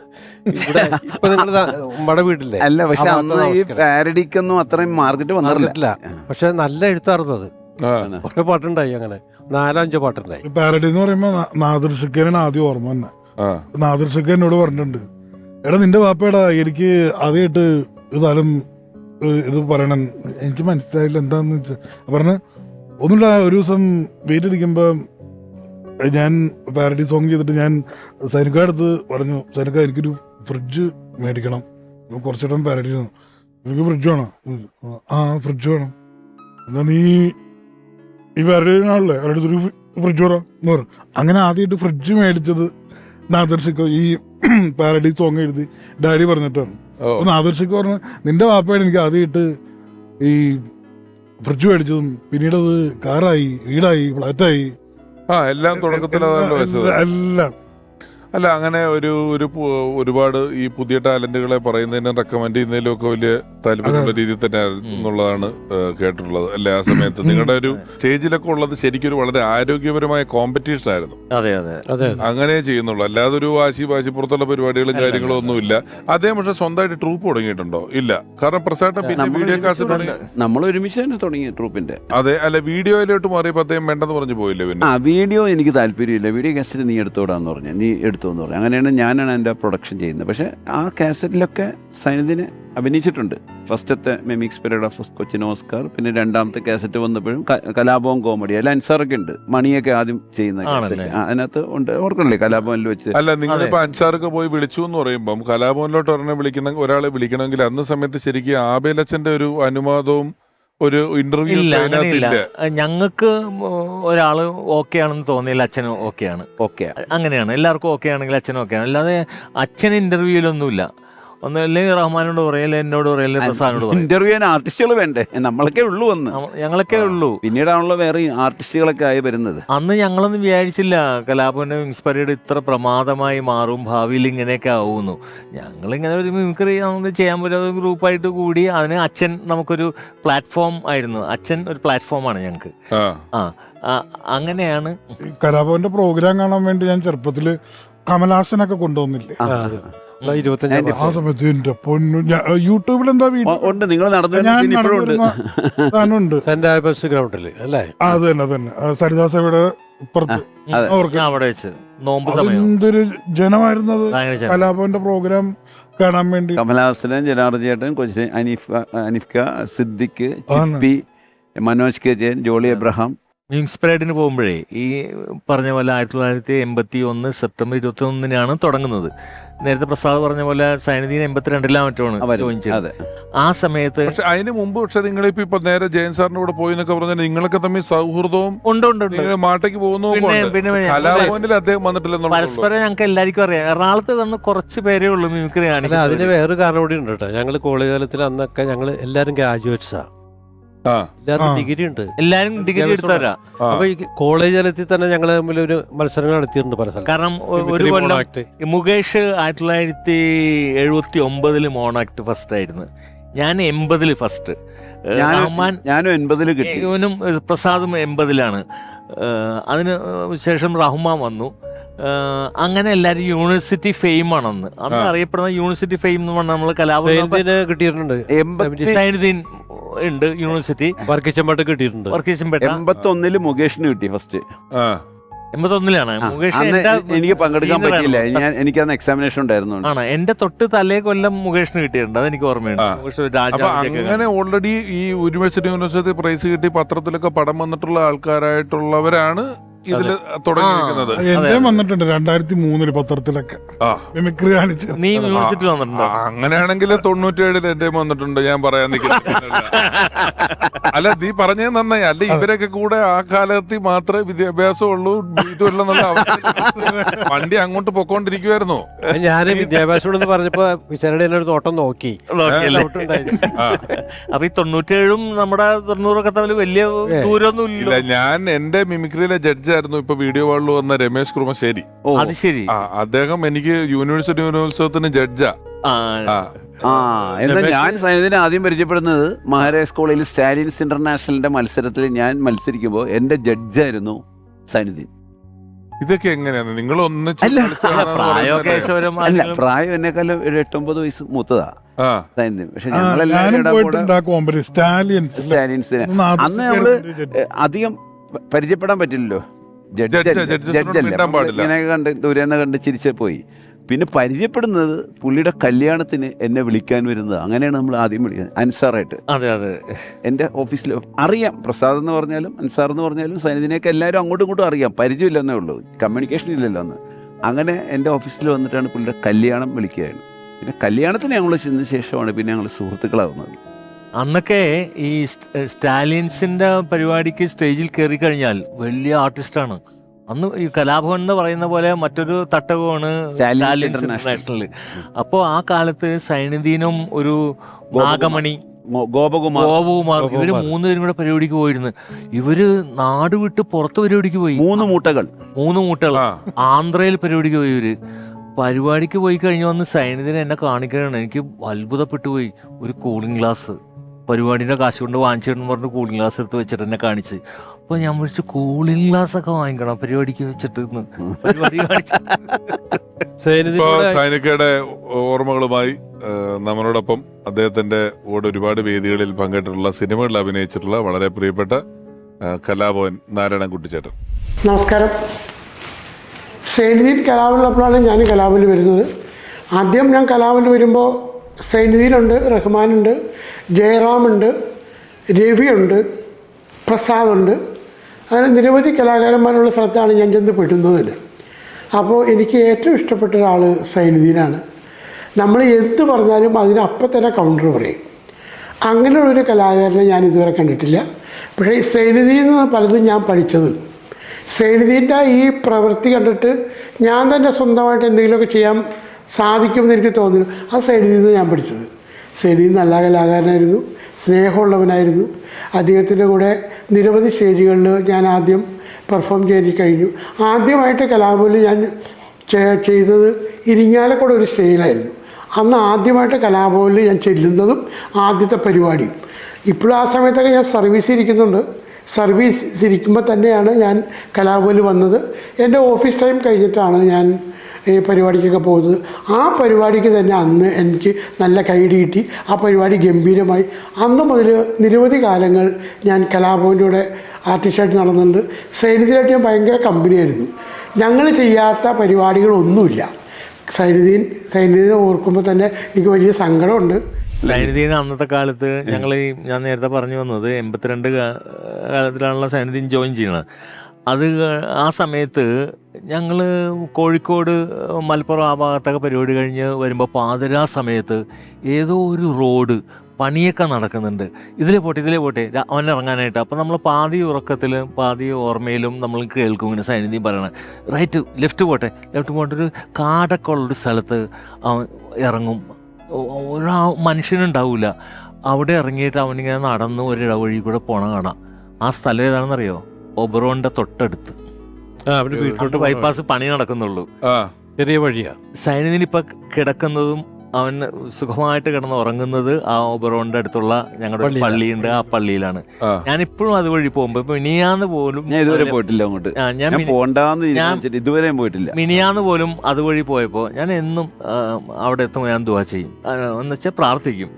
D: ഇവിടെ ഇപ്പൊ നിങ്ങൾ നമ്മുടെ വീട്ടിലെ
E: അല്ല പക്ഷെ അന്ന് ഈ. പാരഡിക്കൊന്നും അത്രയും മാർക്കറ്റ് വന്നിട്ടില്ല.
D: പക്ഷെ നല്ല എഴുത്തായിരുന്നു അത്.
A: ആ.
D: കുറെ പാട്ടുണ്ടായി അങ്ങനെ. നാലഞ്ചോ പാട്ടുണ്ടായി.
C: പാരഡി എന്ന് പറയുമ്പോൾ നാദൃഷിക്കാനാണ് ആദ്യം ഓർമ്മ തന്നെ എന്നോട് പറഞ്ഞിട്ടുണ്ട്. എടാ നിന്റെ വാപ്പേടാ എനിക്ക് ആദ്യമായിട്ട് ഒരു സ്ഥലം ഇത് പറയണം. എനിക്ക് മനസ്സിലായില്ല എന്താന്ന് വെച്ചാൽ പറഞ്ഞ ഒന്നുമില്ല ഒരു ദിവസം വീട്ടിലിരിക്കുമ്പോൾ ഞാൻ പാരഡി സോങ് ചെയ്തിട്ട് ഞാൻ സൈനിക അടുത്ത് പറഞ്ഞു സൈനിക എനിക്കൊരു ഫ്രിഡ്ജ് മേടിക്കണം. കുറച്ചിടം പാരഡി എനിക്ക് ഫ്രിഡ്ജ് വേണം? ആ ഫ്രിഡ്ജ് വേണം. എന്നാ നീ ഈ പാരഡിയിലാണല്ലേ ഒരു ഫ്രിഡ്ജ് വേണം എന്ന് പറഞ്ഞു. അങ്ങനെ ആദ്യമായിട്ട് ഫ്രിഡ്ജ് മേടിച്ചത് നാദർഷിക്കോ ഈ പാരഡി സോങ് എഴുതി ഡാഡി പറഞ്ഞിട്ടാണ്.
A: ഓ.
C: അപ്പൊ നാദർഷിക്ക് പറഞ്ഞ നിന്റെ വാപ്പയാണ് എനിക്ക് ആദ്യമായിട്ട് ഈ ഫ്രിഡ്ജ് മേടിച്ചതും പിന്നീട് അത് കാറായി വീടായി ഫ്ലാറ്റായി
A: എല്ലാം തുടക്കത്തിൽ
C: എല്ലാം.
A: അല്ല അങ്ങനെ ഒരു ഒരു ഒരുപാട് ഈ പുതിയ ടാലന്റുകളെ പറയുന്നതിനും റെക്കമെൻഡ് ചെയ്യുന്നതിലും ഒക്കെ വലിയ താല്പര്യമുള്ള രീതിയിൽ തന്നെ എന്നുള്ളതാണ് കേട്ടിട്ടുള്ളത്. അല്ലെ ആ സമയത്ത് നിങ്ങളുടെ ഒരു സ്റ്റേജിലൊക്കെ ഉള്ളത് ശരിക്കും ഒരു വളരെ ആരോഗ്യപരമായ കോമ്പറ്റീഷൻ ആയിരുന്നു.
B: അതെ അതെ.
D: അതെ
A: അങ്ങനെ ചെയ്യുന്നുള്ളൂ. അല്ലാതെ ഒരു വാശി വാശി പുറത്തുള്ള പരിപാടികളും കാര്യങ്ങളും
B: ഒന്നും
A: ഇല്ല അതേ പക്ഷെ സ്വന്തമായിട്ട് ട്രൂപ്പ് തുടങ്ങിയിട്ടുണ്ടോ? ഇല്ല. കാരണം പ്രസാദം പിന്നെ വീഡിയോ കാസറ്റ്
E: നമ്മൾ ഒരുമിച്ച് തന്നെ തുടങ്ങി ട്രൂപ്പിന്റെ
A: അതെ അല്ല വീഡിയോയിലോട്ട് മാറിയപ്പോ അദ്ദേഹം വേണ്ടെന്ന് പറഞ്ഞു പോയില്ലേ പിന്നെ?
E: ആ വീഡിയോ എനിക്ക് താല്പര്യമില്ല. വീഡിയോ കാസറ്റ് നീ എടുത്തോടാന്ന് പറഞ്ഞു. നീ എടുത്തോ എന്ന് പറഞ്ഞു അങ്ങനെയാണ് ഞാനാണ് എന്റെ പ്രൊഡക്ഷൻ ചെയ്യുന്നത്. പക്ഷേ ആ കാസറ്റിലൊക്കെ സൈനദിനെ അഭിനയിച്ചിട്ടുണ്ട്. ഫസ്റ്റത്തെ mimics period of Cochin Oscar പിന്നെ രണ്ടാമത്തെ കാസറ്റ് വന്നപ്പോഴും കലാപവും കലാഭവൻ കോമഡി അല്ല അൻസാറൊക്കെ ഉണ്ട്. മണിയൊക്കെ ആദ്യം ചെയ്യുന്ന അതിനകത്ത് ഉണ്ട്. ഓർക്കണല്ലേ കലാഭവനിൽ വെച്ച്.
A: അല്ല നിങ്ങൾ ഇപ്പൊ അൻസാറൊക്കെ പോയി വിളിച്ചു എന്ന് പറയുമ്പോൾ കലാഭവനിലോട്ട് ഒരെണ്ണം വിളിക്കുന്ന ഒരാളെ വിളിക്കണമെങ്കിൽ അന്ന് സമയത്ത് ശരിക്കും ആബേലച്ചന്റെ ഒരു അനുവാദവും ഒരു ഇന്റർവ്യൂ
B: ഇല്ല അങ്ങനെയില്ല. ഞങ്ങൾക്ക് ഒരാൾ ഓക്കെ ആണെന്ന് തോന്നിയില്ല അച്ഛനും ആണ്.
E: ഓക്കെ
B: അങ്ങനെയാണ്. എല്ലാവർക്കും ഓക്കെ ആണെങ്കിൽ അച്ഛൻ അച്ഛനും ആണ്. അല്ലാതെ അച്ഛൻ ഇന്റർവ്യൂലൊന്നുമില്ല ഒന്ന് അല്ലെങ്കിൽ റഹ്മാനോട് പറയല്ലേ എന്നോട് പറയല്ലേ പ്രസാദിനോട് പറയും.
E: ഇന്റർവ്യൂ ചെയ്യാൻ ആർട്ടിസ്റ്റുകൾ വേണ്ടേ? നമ്മളൊക്കെ ഉള്ളൂ അന്ന്.
B: ഞങ്ങളൊക്കെ ഉള്ളൂ.
E: പിന്നീടാണല്ലോ വേറെ ആർട്ടിസ്റ്റുകളൊക്കെ ആയി വരുന്നത്.
B: അന്ന് ഞങ്ങളൊന്നും വിചാരിച്ചില്ല. കലാപന ഇൻസ്പയർഡ് ഇത്ര പ്രമാദമായി മാറും ഭാവിയിൽ ഇങ്ങനെയൊക്കെ ആവുന്നു ഞങ്ങളിങ്ങനെ ഒരു മിമിക്രി നമുക്ക് ചെയ്യാൻ പറ്റുന്ന ഒരു ഗ്രൂപ്പായിട്ട് കൂടി അതിന് അച്ഛൻ നമുക്കൊരു പ്ലാറ്റ്ഫോം ആയിരുന്നു. അച്ഛൻ ഒരു പ്ലാറ്റ്ഫോമാണ് ഞങ്ങൾക്ക്
A: ആ.
B: അങ്ങനെയാണ്.
C: കലാഭവന്റെ പ്രോഗ്രാം കാണാൻ വേണ്ടി ഞാൻ ചെറുപ്പത്തിൽ കമലഹാസനൊക്കെ കൊണ്ടുവന്നില്ലേ?
D: ഇരുപത്തഞ്ചാം
C: ആ. സമയത്ത് എന്റെ പൊന്നു. യൂട്യൂബിൽ എന്താ വീഡിയോ
E: ഉണ്ട് നിങ്ങൾ നടന്നു
C: ഞാൻ
E: വരുന്ന ഇപ്പോഴും ഉണ്ട്.
C: നടന്നിരുന്ന
D: സെന്റ് ആൽബർട്സ് ഗ്രൗണ്ടിൽ അല്ലേ?
C: ആ, അത് തന്നെ തന്നെ. സരിദാസയുടെ
B: അവിടെ വെച്ച് നോമ്പ് സമയം.
C: എന്തൊരു ജനമായിരുന്നത്?
B: കലാപന്റെ
C: കലാഭവന്റെ പ്രോഗ്രാം കാണാൻ വേണ്ടി.
E: കമലഹാസനൻ ജനാർദ്ദ ചേട്ടൻ കൊച്ചി അനീഫ് അനിഫ്ക സിദ്ദിഖ് ചിപ്പി മനോജ് കെ ജയൻ ജോളി എബ്രഹാം.
B: വിങ്സ് പരേഡിന് പോകുമ്പോഴേ ഈ പറഞ്ഞ പോലെ ആയിരത്തി തൊള്ളായിരത്തി എൺപത്തി ഒന്ന് സെപ്റ്റംബർ ഇരുപത്തി ഒന്നിനാണ് തുടങ്ങുന്നത്. നേരത്തെ പ്രസാദ് പറഞ്ഞ പോലെ സൈനദീൻ എൺപത്തിരണ്ടിലാ മറ്റുമാണ്
E: ചോദിച്ചത്
B: ആ സമയത്ത്
A: പക്ഷെ അതിന് മുമ്പ് പക്ഷെ നിങ്ങളിപ്പോ ഇപ്പൊ നേരെ ജയൻ സാറിന്റെ കൂടെ പോയി എന്നൊക്കെ പറഞ്ഞാൽ നിങ്ങളൊക്കെ തമ്മിൽ സൗഹൃദവും
B: ഉണ്ട് ഉണ്ട്
A: നിങ്ങൾ മാട്ടയ്ക്ക് പോകുന്നു കലാഭവനിൽ അദ്ദേഹം
B: പരസ്പരം ഞങ്ങൾക്ക് എല്ലാവർക്കും അറിയാം. എറണാകുളത്ത് തന്നെ കുറച്ച് പേരേ ഉള്ളൂ മിമിക്രി
D: ആണ് അതിന് വേറൊരു കാരണം കൂടി ഉണ്ട് കേട്ടോ. ഞങ്ങൾ കോളേജ് കാലത്തിൽ അന്നൊക്കെ ഞങ്ങൾ എല്ലാരും ഗ്രാജുവേറ്റ്സാ
A: ആ
D: എല്ലാവർക്കും ഡിഗ്രി ഉണ്ട്
B: എല്ലാരും ഡിഗ്രി എടുത്തവരാ.
D: അപ്പൊ ഈ കോളേജ് തലത്തിൽ തന്നെ ഞങ്ങൾ തമ്മിൽ ഒരു മത്സരങ്ങൾ നടത്തിയിട്ടുണ്ട് പല സ്ഥലത്തും.
B: കാരണം ഒ- ഒരു
D: Mimicry
B: കൊല്ലം
D: Monact.
B: ഈ മുകേഷ് ആയിരത്തി തൊള്ളായിരത്തി എഴുപത്തി ഒമ്പതിൽ മോണാക്ട് ഫസ്റ്റ് ആയിരുന്നു ഞാൻ എൺപതിൽ ഫസ്റ്റ് റഹ്മാൻ
E: ഞാനും എൺപതിൽ കിട്ടി.
B: ഇവനും ഏഹ്, പ്രസാദും എൺപതിലാണ് ഏഹ്, അതിന് ശേഷം റഹ്മാൻ വന്നു. ഏഹ്, അങ്ങനെ എല്ലാരും യൂണിവേഴ്സിറ്റി ഫെയിം ആണെന്ന്. അന്ന് അറിയപ്പെടുന്ന യൂണിവേഴ്സിറ്റി ഫെയിം എന്ന് പറഞ്ഞാൽ നമ്മൾ കലാപം
D: കിട്ടിയിട്ടുണ്ട്.
E: എൺപത്തി
B: സൈനുദ്ദീൻ ഉണ്ട് യൂണിവേഴ്സിറ്റി
D: വർക്കിച്ചമ്പാട്ട് കിട്ടിയിട്ടുണ്ട്.
B: വർക്കീശൻപേട്ട
E: എൺപത്തി ഒന്നിൽ മുകേഷിന് കിട്ടി ഫസ്റ്റ്
B: എൺപത്തൊന്നിലാണ്. മുകേഷ്
E: എനിക്ക് പങ്കെടുക്കാൻ പറ്റില്ല ഞാൻ എനിക്ക് എനിക്കന്ന് എക്സാമിനേഷൻ ഉണ്ടായിരുന്നു.
B: ആണ്. എന്റെ തൊട്ട് തലേ കൊല്ലം മുകേഷിന് കിട്ടിയിട്ടുണ്ട്. അതെനിക്ക് ഓർമ്മയുണ്ട്.
A: അങ്ങനെ ഓൾറെഡി ഈ യൂണിവേഴ്സിറ്റി യൂണിവേഴ്സിറ്റി പ്രൈസ് കിട്ടി പത്രത്തിലൊക്കെ പടം വന്നിട്ടുള്ള ആൾക്കാരായിട്ടുള്ളവരാണ് ഇതിൽ തുടങ്ങിയിരിക്കുന്നത്.
C: എന്റെ വന്നിട്ടുണ്ട് രണ്ടായിരത്തി മൂന്നിൽ പത്രത്തിലൊക്കെ.
A: ആ.
C: മിമിക്രി കാണിച്ച്.
B: നീ യൂണിവേഴ്സിറ്റി വന്നിട്ടുണ്ടോ?
A: ആ, അങ്ങനെയാണെങ്കിൽ തൊണ്ണൂറ്റേഴിൽ എന്റെ വന്നിട്ടുണ്ട് ഞാൻ പറയാൻ നിൽക്കുന്നില്ല. അല്ല നീ പറഞ്ഞത് നന്നായി. അല്ല ഇവരൊക്കെ കൂടെ ആ കാലത്ത് മാത്രമേ വിദ്യാഭ്യാസം ഉള്ളൂ ഇതുമില്ലെന്നുള്ള അവസ്ഥ. വണ്ടി അങ്ങോട്ട് പൊക്കോണ്ടിരിക്കുവായിരുന്നു.
D: ഞാൻ വിദ്യാഭ്യാസം എന്ന് പറഞ്ഞപ്പോ വിശാലയുടെ എന്നെ ഒരു നോട്ടം നോക്കി.
B: നോക്കിയല്ലേ?
A: ആ.
B: അപ്പൊ ഈ തൊണ്ണൂറ്റേഴും നമ്മുടെ തൊണ്ണൂറൊക്കെ തമ്മിൽ വലിയ. ദൂരമൊന്നും
A: ഇല്ല
B: ഇല്ല
A: ഞാൻ എന്റെ മിമിക്രിയിലെ ജഡ്ജായിരുന്നു ഇപ്പൊ വീഡിയോ വാളിൽ വന്ന രമേശ് കുറുമശ്ശേരി.
E: ഓ.
B: അത് ശരി.
A: ആ അദ്ദേഹം എനിക്ക് യൂണിവേഴ്സിറ്റി യൂണിവേഴ്സത്തിന് ജഡ്ജാ.
B: ആ,
A: ആ.
E: എന്നാൽ ഞാൻ സൈനത്തിന് ആദ്യം പരിചയപ്പെടുന്നത് മഹാരാജ് കോളേജിൽ സ്റ്റാലിൻസ് ഇന്റർനാഷണലിന്റെ മത്സരത്തിൽ ഞാൻ മത്സരിക്കുമ്പോൾ എന്റെ ജഡ്ജായിരുന്നു സൈനുദ്ദീൻ
A: ഇതൊക്കെ എങ്ങനെയാണ്? നിങ്ങൾ ഒന്നിച്ച്
E: അല്ല,
B: പ്രായമൊക്കെ? ഏകദേശം
E: പ്രായം എന്നെക്കാളും ഒരു എട്ടൊമ്പത് വയസ്സ് മൂത്തതാ
A: ആ.
E: സൈനുദ്ദീൻ പക്ഷെ
C: ആ,
E: ഞങ്ങളെല്ലാവരും
C: ഞാനും
E: ഇടാൻ കൂടെ
C: പോയിട്ടുണ്ട് ആ കോമ്പനി സ്റ്റാലിയൻസ്
E: സ്റ്റാലിൻസിന് അന്ന് നമ്മൾ അധികം പ- പരിചയപ്പെടാൻ പറ്റില്ലല്ലോ. ഇങ്ങനെ കണ്ട് ദൂരെന്ന് കണ്ട് ചിരിച്ചു പോയി. പിന്നെ പരിചയപ്പെടുന്നത് പുള്ളിയുടെ കല്യാണത്തിന് എന്നെ വിളിക്കാൻ വരുന്നത്. അങ്ങനെയാണ് നമ്മൾ ആദ്യം വിളിക്കുന്നത് അൻസാറായിട്ട്.
B: അതെ അതെ.
E: എന്റെ ഓഫീസിൽ അറിയാം. പ്രസാദ് എന്ന് പറഞ്ഞാലും അൻസാർ എന്ന് പറഞ്ഞാലും സൈനിധിനെയൊക്കെ എല്ലാവരും അങ്ങോട്ടും ഇങ്ങോട്ടും അറിയാം. പരിചയമില്ലെന്നേ ഉള്ളൂ. കമ്മ്യൂണിക്കേഷൻ ഇല്ലല്ലോ അന്ന്. അങ്ങനെ എന്റെ ഓഫീസിൽ വന്നിട്ടാണ് പുള്ളിയുടെ കല്യാണം വിളിക്കുകയാണ്. പിന്നെ കല്യാണത്തിന് ഞങ്ങൾ ചെന്ന ശേഷമാണ് പിന്നെ ഞങ്ങൾ സുഹൃത്തുക്കളാവുന്നത്.
B: അന്നൊക്കെ ഈ സ്റ്റാലിൻസിന്റെ സ്റ്റാലിൻസിന്റെ പരിപാടിക്ക് സ്റ്റേജിൽ കയറി കഴിഞ്ഞാൽ വലിയ ആർട്ടിസ്റ്റാണ്. അന്ന് ഈ കലാഭവൻ എന്ന് പറയുന്ന പോലെ മറ്റൊരു തട്ടകമാണ്
E: സ്റ്റാലിൻസ്
B: സ്റ്റാലിൻസ്
E: ഇന്റർനാഷണൽ.
B: അപ്പോൾ ആ കാലത്ത് സൈനുദ്ദീനും ഒരു നാഗമണി
E: ഗോപകുമാർ.
B: ഗോപകുമാർ
D: ഇവർ.
B: മൂന്നുപേരും കൂടെ പരിപാടിക്ക് പോയിരുന്നു. ഇവർ നാട് വിട്ട് പുറത്ത് പരിപാടിക്ക് പോയി.
E: മൂന്ന് മൂട്ടകൾ.
B: മൂന്ന് മൂട്ടകൾ. ആന്ധ്രയിൽ പരിപാടിക്ക് പോയി ഇവർ. പരിപാടിക്ക് പോയി കഴിഞ്ഞു വന്ന് സൈനികന് എന്നെ കാണിക്കണം എനിക്ക് അത്ഭുതപ്പെട്ടു പോയി. ഒരു കൂളിംഗ് ഗ്ലാസ്. പരിപാടിയുടെ കാശ് കൊണ്ട് വാങ്ങിച്ചിട്ടെന്ന് പറഞ്ഞ് കൂളിംഗ് ഗ്ലാസ് എടുത്ത് വെച്ചിട്ട് എന്നെ കാണിച്ച്. അപ്പൊ ഞാൻ വിളിച്ചു കൂളിംഗ് ഗ്ലാസ് ഒക്കെ വാങ്ങിക്കണം പരിപാടിക്ക് വെച്ചിട്ട് പരിപാടി
A: സൈനികയുടെ ഓർമ്മകളുമായി നമ്മളോടൊപ്പം അദ്ദേഹത്തിന്റെ കൂടെ ഒരുപാട് വേദികളിൽ പങ്കിട്ടിട്ടുള്ള സിനിമകളിൽ അഭിനയിച്ചിട്ടുള്ള വളരെ പ്രിയപ്പെട്ട കലാഭവൻ നാരായണൻ കുട്ടിച്ചേട്ടൻ.
G: നമസ്കാരം. സൈനുദ്ദീൻ കലാവിലുള്ളപ്പോഴാണ് ഞാൻ കലാവിൽ വരുന്നത്. ആദ്യം ഞാൻ കലാവിൽ വരുമ്പോൾ സൈനുദ്ദീനുണ്ട് റഹ്മാനുണ്ട് ജയറാമുണ്ട് രവിയുണ്ട് പ്രസാദുണ്ട്. അങ്ങനെ നിരവധി കലാകാരന്മാരുള്ള സ്ഥലത്താണ് ഞാൻ ചെന്ന് പെട്ടുന്നത് അപ്പോൾ എനിക്ക് ഏറ്റവും ഇഷ്ടപ്പെട്ട ഒരാൾ സൈനുദ്ദീനാണ് നമ്മൾ എന്ത് പറഞ്ഞാലും അതിനപ്പം തന്നെ കൗണ്ടർ പറയും. അങ്ങനെയുള്ളൊരു കലാകാരനെ ഞാൻ ഇതുവരെ കണ്ടിട്ടില്ല. പക്ഷേ ഈ സൈനുദ്ദീൻ നിന്ന് പലതും ഞാൻ പഠിച്ചത്. സൈനുദ്ദീന്റെ ഈ പ്രവൃത്തി കണ്ടിട്ട് ഞാൻ തന്നെ സ്വന്തമായിട്ട് എന്തെങ്കിലുമൊക്കെ ചെയ്യാൻ സാധിക്കുമെന്ന് എനിക്ക് തോന്നുന്നു ആ സൈഡിൽ നിന്ന് ഞാൻ പഠിച്ചത് സൈനുദ്ദീൻ നല്ല കലാകാരനായിരുന്നു സ്നേഹമുള്ളവനായിരുന്നു. അദ്ദേഹത്തിന്റെ കൂടെ നിരവധി സ്റ്റേജുകളിൽ ഞാൻ ആദ്യം പെർഫോം ചെയ്യാൻ കഴിഞ്ഞു. ആദ്യമായിട്ട് കലാഭവനിൽ ഞാൻ ചെയ്തത് ഇരിങ്ങാലക്കുട ഒരു സ്റ്റേജിലായിരുന്നു അന്ന് ആദ്യമായിട്ട് കലാഭവനിൽ ഞാൻ ചെല്ലുന്നതും ആദ്യത്തെ പരിപാടിയും. ഇപ്പോഴും ആ സമയത്തൊക്കെ ഞാൻ സർവീസ് ഇരിക്കുന്നുണ്ട്. സർവീസ് ഇരിക്കുമ്പോൾ തന്നെയാണ് ഞാൻ കലാഭവനിൽ വന്നത്. എന്റെ ഓഫീസ് ടൈം കഴിഞ്ഞിട്ടാണ് ഞാൻ ഈ പരിപാടിക്കൊക്കെ പോകുന്നത്. ആ പരിപാടിക്ക് തന്നെ അന്ന് എനിക്ക് നല്ല കൈഡി കിട്ടി ആ പരിപാടി ഗംഭീരമായി. അന്ന് മുതൽ നിരവധി കാലങ്ങൾ ഞാൻ കലാഭവന്റെ ആർട്ടിസ്റ്റായിട്ട് നടന്നിട്ടുണ്ട്. സൈനിധിയായിട്ട് ഞാൻ ഭയങ്കര കമ്പനിയായിരുന്നു. ഞങ്ങൾ ചെയ്യാത്ത പരിപാടികളൊന്നുമില്ല. സൈനിധീൻ സൈനിധീനെ ഓർക്കുമ്പോൾ തന്നെ എനിക്ക് വലിയ സങ്കടമുണ്ട്.
B: സൈനിധീൻ അന്നത്തെ കാലത്ത് ഞങ്ങൾ ഞാൻ നേരത്തെ പറഞ്ഞു വന്നത് എൺപത്തിരണ്ട് കാലത്തിലാണല്ലോ സൈനിധീൻ ജോയിൻ ചെയ്യണത്. അത് ആ സമയത്ത് ഞങ്ങൾ കോഴിക്കോട് മലപ്പുറം ആ ഭാഗത്തൊക്കെ പരിപാടി കഴിഞ്ഞ് വരുമ്പോൾ പാതിരാ സമയത്ത് ഏതോ ഒരു റോഡ് പണിയൊക്കെ നടക്കുന്നുണ്ട്. ഇതിലെ പോട്ടെ ഇതിലെ പോട്ടെ അവൻ ഇറങ്ങാനായിട്ട്. അപ്പോൾ നമ്മൾ പാതി ഉറക്കത്തിലും പാതി ഓർമ്മയിലും നമ്മൾ കേൾക്കും ഇങ്ങനെ സൈനിധ്യം പറയണം റൈറ്റ് ലെഫ്റ്റ് പോട്ടെ ലെഫ്റ്റ് പോട്ടെ ഒരു കാടൊക്കെ ഉള്ളൊരു സ്ഥലത്ത് അവൻ ഇറങ്ങും. ഒരാ മനുഷ്യനുണ്ടാവില്ല അവിടെ ഇറങ്ങിയിട്ട് അവനിങ്ങനെ നടന്ന് ഒരു ഇടവഴി കൂടെ പോണ കാണാം. ആ സ്ഥലം ഏതാണെന്നറിയോ? ഒബറോണിന്റെ തൊട്ടടുത്ത്.
D: വീട്ടിലോട്ട്
B: ബൈപ്പാസ് പണി നടക്കുന്നുള്ളൂ.
A: ആ.
D: ചെറിയ വഴിയാ.
B: സൈനിധിന് ഇപ്പൊ കിടക്കുന്നതും അവൻ സുഖമായിട്ട് കിടന്ന് ഉറങ്ങുന്നത് ആ ഒബറോണിന്റെ അടുത്തുള്ള ഞങ്ങളുടെ. പള്ളിയുണ്ട് ആ പള്ളിയിലാണ്. ഞാൻ ഇപ്പോഴും അതുവഴി പോകുമ്പോ മിനിയാന്ന് പോലും
E: ഞാൻ ഇതുവരെ പോയിട്ടില്ല അങ്ങോട്ട്.
B: ഞാൻ
E: പോണ്ടാന്ന് ഇതുവരെയും പോയിട്ടില്ല.
B: മിനിയാന്ന് പോലും അതുവഴി പോയപ്പോ ഞാൻ എന്നും അവിടെ എത്തുമ്പോൾ ഞാൻ ദുവാ ചെയ്യും. എന്ന് വെച്ചാൽ പ്രാർത്ഥിക്കും.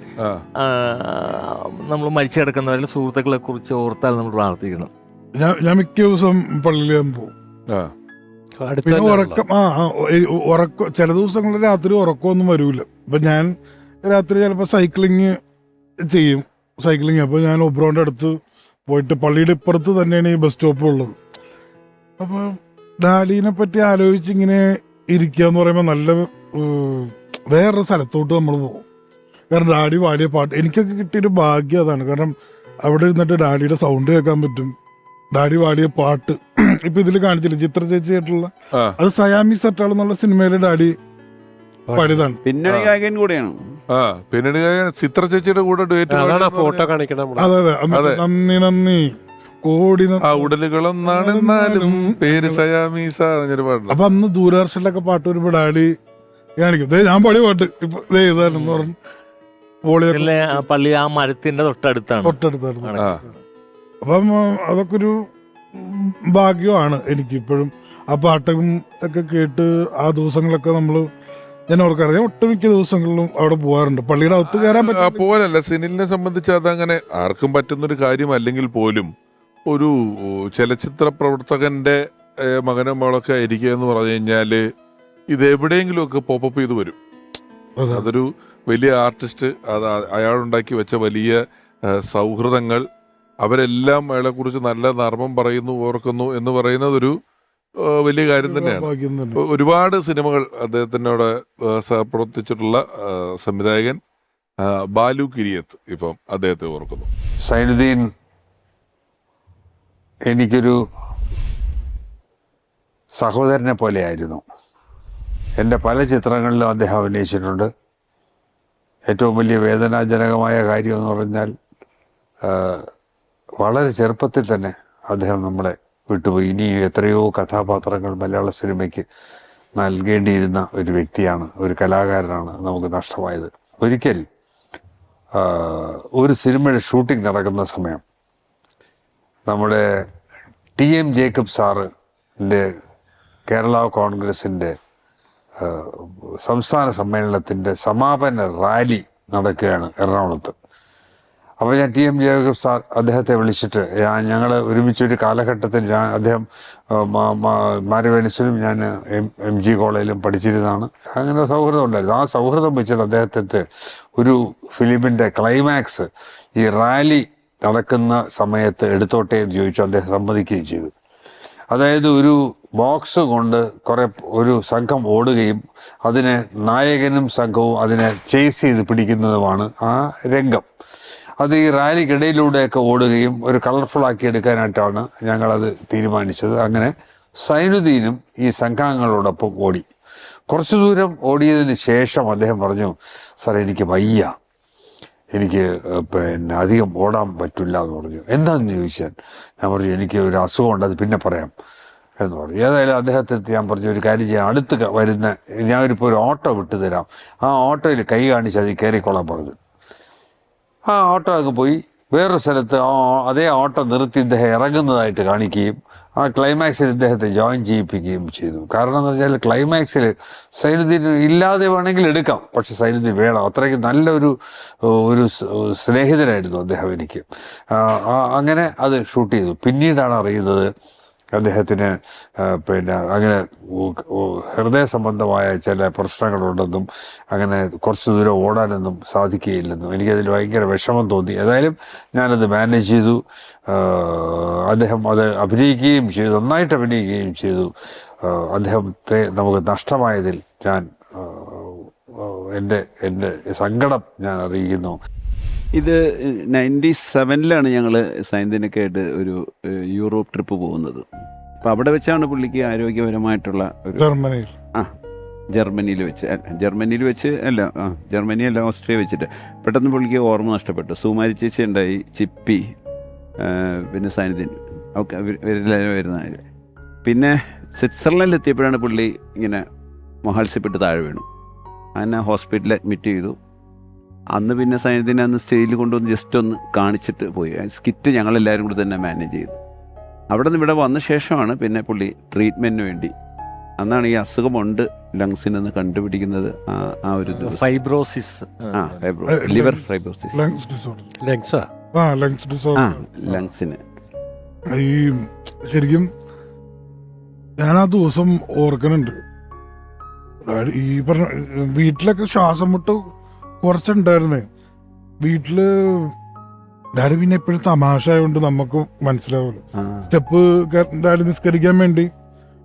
B: നമ്മൾ മരിച്ചു കിടക്കുന്നവരിൽ സുഹൃത്തുക്കളെ കുറിച്ച് ഓർത്താൽ നമ്മൾ പ്രാർത്ഥിക്കണം.
C: ഞാൻ ഞാൻ മിക്ക ദിവസം പള്ളിയിൽ ഞാൻ പോകും പിന്നെ ഉറക്കം ആ ആ, ഉറക്കം ചില ദിവസങ്ങളിൽ രാത്രി ഉറക്കമൊന്നും വരൂല. ഇപ്പൊ ഞാൻ രാത്രി ചിലപ്പോൾ സൈക്ലിങ് ചെയ്യും സൈക്ലിങ് അപ്പോൾ ഞാൻ ഒബ്രോന്റെ അടുത്ത് പോയിട്ട് പള്ളിയുടെ ഇപ്പുറത്ത് തന്നെയാണ് ഈ ബസ് സ്റ്റോപ്പ് ഉള്ളത് അപ്പോൾ ഡാഡീനെ പറ്റി ആലോചിച്ച് ഇങ്ങനെ ഇരിക്കുക എന്ന് പറയുമ്പോൾ നല്ല വേറൊരു സ്ഥലത്തോട്ട് നമ്മൾ പോകും. കാരണം ഡാഡി പാടിയ പാട്ട് എനിക്കൊക്കെ കിട്ടിയൊരു ഭാഗ്യം അതാണ്. കാരണം അവിടെ ഇരുന്നിട്ട് ഡാഡിയുടെ സൗണ്ട് കേൾക്കാൻ പറ്റും. ഡാഡി വാടിയ പാട്ട്. ഇപ്പൊ ഇതിൽ കാണിച്ചില്ല ചിത്ര ചേച്ചിയായിട്ടുള്ള? അത് സയാമി സറ്റാൾ എന്നുള്ള സിനിമയിലെ ഡാഡി പാടിയതാണ്.
E: പിന്നണി. ഗായകൻ കൂടെയാണ്.
A: ആ പിന്നീട് ചിത്ര ചേച്ചിയുടെ കൂടെ ഡുവേറ്റ്
D: അതാണ് ആ ഫോട്ടോ കാണിക്കണം നമ്മൾ.
C: അതെ അതെ. അന്ന്
A: അതെ.
C: നന്ദി നന്ദി. കോടി നന്ദി.
A: ആ ഉടലുകളൊന്നാണെന്നാലും പേര് സയാമീസ എന്നൊരു പാടില്ല
C: അപ്പൊ അന്ന് ദൂരദർശനിലൊക്കെ പാട്ട് വരുമ്പോ ഡാഡി കാണിക്കും. ദേ ഞാൻ പാടിയ പാട്ട്. ഇപ്പൊ ദേ ഇതാണെന്ന് പറഞ്ഞു.
B: ആ പള്ളി ആ മരത്തിന്റെ തൊട്ടടുത്താണ്.
C: തൊട്ടടുത്തായിരുന്നു.
A: ആ.
C: അപ്പം അതൊക്കെ ഒരു ഭാഗ്യമാണ് എനിക്കിപ്പോഴും. ആ പാട്ടും ഒക്കെ കേട്ട് ആ ദിവസങ്ങളൊക്കെ നമ്മൾ ഞാൻ ഓർക്കാറ് ഞാൻ ഒട്ടുമിക്ക ദിവസങ്ങളിലും അവിടെ പോകാറുണ്ട് പള്ളിയുടെ അകത്ത് കയറാൻ പറ്റും
A: പോലല്ല സിനിലിനെ സംബന്ധിച്ച് അതങ്ങനെ ആർക്കും പറ്റുന്നൊരു കാര്യം അല്ലെങ്കിൽ പോലും ഒരു ചലച്ചിത്ര പ്രവർത്തകന്റെ മകനും മകളൊക്കെ ആയിരിക്കുക എന്ന് പറഞ്ഞു കഴിഞ്ഞാൽ ഇത് എവിടെയെങ്കിലും ഒക്കെ പോപ്പപ്പ് ചെയ്ത് വരും. അതൊരു വലിയ ആർട്ടിസ്റ്റ് അത് അയാളുണ്ടാക്കി വെച്ച വലിയ സൗഹൃദങ്ങൾ അവരെല്ലാം അയാളെ കുറിച്ച് നല്ല നർമ്മം പറയുന്നു ഓർക്കുന്നു എന്ന് പറയുന്നത് ഒരു വലിയ കാര്യം തന്നെയാണ്. ഒരുപാട് സിനിമകൾ അദ്ദേഹത്തിനോട് സഹപ്രവർത്തിച്ചിട്ടുള്ള സംവിധായകൻ ബാലു കിരിയത്ത് ഇപ്പം അദ്ദേഹത്തെ ഓർക്കുന്നു.
H: സൈനുദ്ദീൻ എനിക്കൊരു സഹോദരനെ പോലെയായിരുന്നു. എന്റെ പല ചിത്രങ്ങളിലും അദ്ദേഹം അഭിനയിച്ചിട്ടുണ്ട്. ഏറ്റവും വലിയ വേദനാജനകമായ കാര്യം എന്ന് പറഞ്ഞാൽ വളരെ ചെറുപ്പത്തിൽ തന്നെ അദ്ദേഹം നമ്മളെ വിട്ടുപോയി. ഇനി എത്രയോ കഥാപാത്രങ്ങൾ മലയാള സിനിമയ്ക്ക് നൽകേണ്ടിയിരുന്ന ഒരു വ്യക്തിയാണ് ഒരു കലാകാരനാണ് നമുക്ക് നഷ്ടമായത്. ഒരിക്കൽ ഒരു സിനിമയുടെ ഷൂട്ടിംഗ് നടക്കുന്ന സമയം നമ്മുടെ ടി എം ജേക്കബ് സാറിന്റെ കേരള കോൺഗ്രസിന്റെ സംസ്ഥാന സമ്മേളനത്തിന്റെ സമാപന റാലി നടക്കുകയാണ് എറണാകുളത്ത്. അപ്പോൾ ഞാൻ ടി എം ജേക്കബ് സാർ അദ്ദേഹത്തെ വിളിച്ചിട്ട് ഞാൻ ഞങ്ങൾ ഒരുമിച്ചൊരു കാലഘട്ടത്തിൽ ഞാൻ അദ്ദേഹം മാരവേനിസിലും ഞാൻ എം എം ജി കോളേജിലും പഠിച്ചിരുന്നതാണ്. അങ്ങനെ സൗഹൃദം ഉണ്ടായിരുന്നു. ആ സൗഹൃദം വെച്ചിട്ട് അദ്ദേഹത്തെ ഒരു ഫിലിമിന്റെ ക്ലൈമാക്സ് ഈ റാലി നടക്കുന്ന സമയത്ത് എടുത്തോട്ടെ എന്ന് ചോദിച്ചു. അദ്ദേഹം സമ്മതിക്കുകയും ചെയ്തു. അതായത് ഒരു ബോക്സ് കൊണ്ട് കുറെ ഒരു സംഘം ഓടുകയും അതിനെ നായകനും സംഘവും അതിനെ ചേസ് ചെയ്ത് പിടിക്കുന്നതുമാണ് ആ രംഗം. അത് ഈ റാലിക്കിടയിലൂടെയൊക്കെ ഓടുകയും ഒരു കളർഫുൾ ആക്കി എടുക്കാനായിട്ടാണ് ഞങ്ങളത് തീരുമാനിച്ചത്. അങ്ങനെ സൈനുദ്ദീനും ഈ സംഘാംഗങ്ങളോടൊപ്പം ഓടി. കുറച്ചു ദൂരം ഓടിയതിന് ശേഷം അദ്ദേഹം പറഞ്ഞു സാർ എനിക്ക് വയ്യ. എനിക്ക് പിന്നെ അധികം ഓടാൻ പറ്റില്ല എന്ന് പറഞ്ഞു. എന്താണെന്ന് ചോദിച്ചാൽ? ഞാൻ പറഞ്ഞു എനിക്ക് ഒരു അസുഖമുണ്ട് അത് പിന്നെ പറയാം എന്ന് പറഞ്ഞു. ഏതായാലും അദ്ദേഹത്തെ ഞാൻ പറഞ്ഞു ഒരു കാര്യം ചെയ്യാം. അടുത്ത് വരുന്ന ഞാനിപ്പോൾ ഒരു ഓട്ടോ വിട്ടു തരാം ആ ഓട്ടോയിൽ കൈ കാണിച്ച് അതിൽ കയറിക്കോളാൻ പറഞ്ഞു. ആ ഓട്ടോ അങ്ങ് പോയി വേറൊരു സ്ഥലത്ത് അതേ ഓട്ടോ നിർത്തി ഇദ്ദേഹം ഇറങ്ങുന്നതായിട്ട് കാണിക്കുകയും ആ ക്ലൈമാക്സിൽ ഇദ്ദേഹത്തെ ജോയിൻ ചെയ്യിപ്പിക്കുകയും ചെയ്തു. കാരണം എന്ന് വെച്ചാൽ ക്ലൈമാക്സിൽ സൈനുദ്ദീൻ ഇല്ലാതെ വേണമെങ്കിൽ എടുക്കാം. പക്ഷെ സൈനുദ്ദീൻ വേണം. അത്രയ്ക്ക് നല്ലൊരു ഒരു സ്നേഹിതനായിരുന്നു അദ്ദേഹം എനിക്ക്. അങ്ങനെ അത് ഷൂട്ട് ചെയ്തു. പിന്നീടാണ് അറിയുന്നത് അദ്ദേഹത്തിന് പിന്നെ അങ്ങനെ ഹൃദയ സംബന്ധമായ ചില പ്രശ്നങ്ങളുണ്ടെന്നും അങ്ങനെ കുറച്ച് ദൂരം ഓടാനൊന്നും സാധിക്കുകയില്ലെന്നും എനിക്കതിൽ ഭയങ്കര വിഷമം തോന്നി. ഏതായാലും ഞാനത് മാനേജ് ചെയ്തു. അദ്ദേഹം അത് അഭിനയിക്കുകയും ചെയ്തു നന്നായിട്ട് അഭിനയിക്കുകയും ചെയ്തു. അദ്ദേഹത്തെ നമുക്ക് നഷ്ടമായതിൽ ഞാൻ എന്റെ എന്റെ സങ്കടം ഞാൻ അറിയിക്കുന്നു.
E: ഇത് നയന്റി സെവനിലാണ് ഞങ്ങൾ സൈന്തിനൊക്കെ ആയിട്ട് ഒരു യൂറോപ്പ് ട്രിപ്പ് പോകുന്നത്. അപ്പോൾ അവിടെ വെച്ചാണ് പുള്ളിക്ക് ആരോഗ്യപരമായിട്ടുള്ള ഒരു
C: ജർമ്മനിയിൽ.
E: ആ ജർമ്മനിയിൽ വെച്ച് ജർമ്മനിയിൽ വെച്ച് അല്ല ആ ജർമ്മനി അല്ല ഓസ്ട്രിയ വെച്ചിട്ട്. പെട്ടെന്ന് പുള്ളിക്ക് ഓർമ്മ നഷ്ടപ്പെട്ടു. സുമാരി ചേച്ചി ഉണ്ടായി ചിപ്പി പിന്നെ സൈനിധ്യൻ ഒക്കെ ഇവരെല്ലാവരും വരുന്ന പിന്നെ സ്വിറ്റ്സർലൻഡിൽ എത്തിയപ്പോഴാണ് പുള്ളി ഇങ്ങനെ മഹാത്സ്യപ്പെട്ട് താഴെ വീണു. അങ്ങനെ ഹോസ്പിറ്റലിൽ അഡ്മിറ്റ് ചെയ്തു. അന്ന് പിന്നെ സൈന്യത്തിനെ അന്ന് സ്റ്റേജിൽ കൊണ്ടുവന്ന് ജസ്റ്റ് ഒന്ന് കാണിച്ചിട്ട് പോയി. സ്കിറ്റ് ഞങ്ങളെല്ലാവരും കൂടി തന്നെ മാനേജ് ചെയ്തു. അവിടെ നിന്ന് ഇവിടെ വന്ന ശേഷമാണ് പിന്നെ പുള്ളി ട്രീറ്റ്മെന്റിന് വേണ്ടി. അന്നാണ് ഈ അസുഖമുണ്ട് ലങ്സിനെന്ന് കണ്ടുപിടിക്കുന്നത് ആ ആ ഒരു
B: ഫൈബ്രോസിസ്
E: ആ fibrosis liver fibrosis
C: lungs disorder
D: lungs
C: ആ? ലങ്സ്
E: ആ
C: ഡിസോർഡർ
E: ലങ്സിന്
C: ഈ ശരിക്കും ഞാൻ ആ ദിവസം ഓർക്കുന്നുണ്ട്. ഈ പറഞ്ഞ വീട്ടിലൊക്കെ ശ്വാസം മുട്ട് കുറച്ചുണ്ടായിരുന്നേ. വീട്ടിൽ ഡാഡി പിന്നെ എപ്പോഴും തമാശ ആയതുകൊണ്ട് നമുക്ക് മനസ്സിലാവുമല്ലോ സ്റ്റെപ്പ് ഡാഡി നിസ്കരിക്കാൻ വേണ്ടി